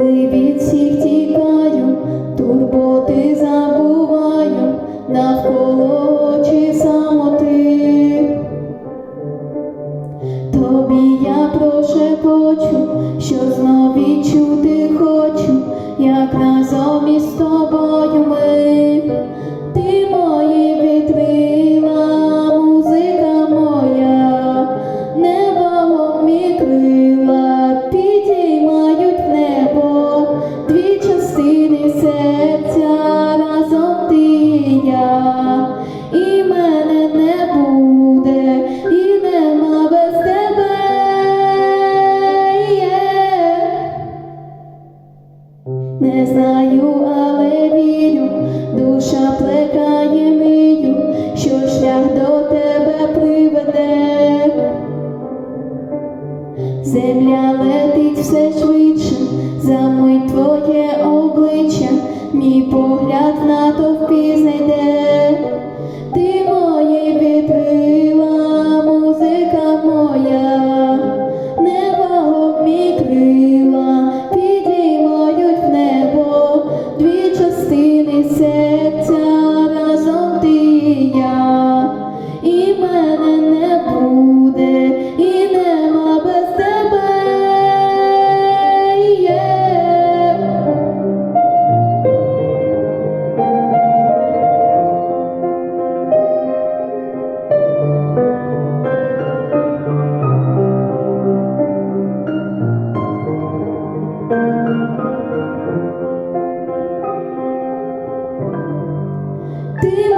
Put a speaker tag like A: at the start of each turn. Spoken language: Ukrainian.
A: коли від всіх турботи забуваю, навколо очі самоти, тобі я прошепочу, що знов відчути хочу, як разом із тобою. І я, і мене не буде, і нема без тебе. Не знаю, але вірю, душа плекає мию, що шлях до тебе приведе. Земля летить все швидше, за мить твоє обличчя, мій погляд на Maybe. Deus.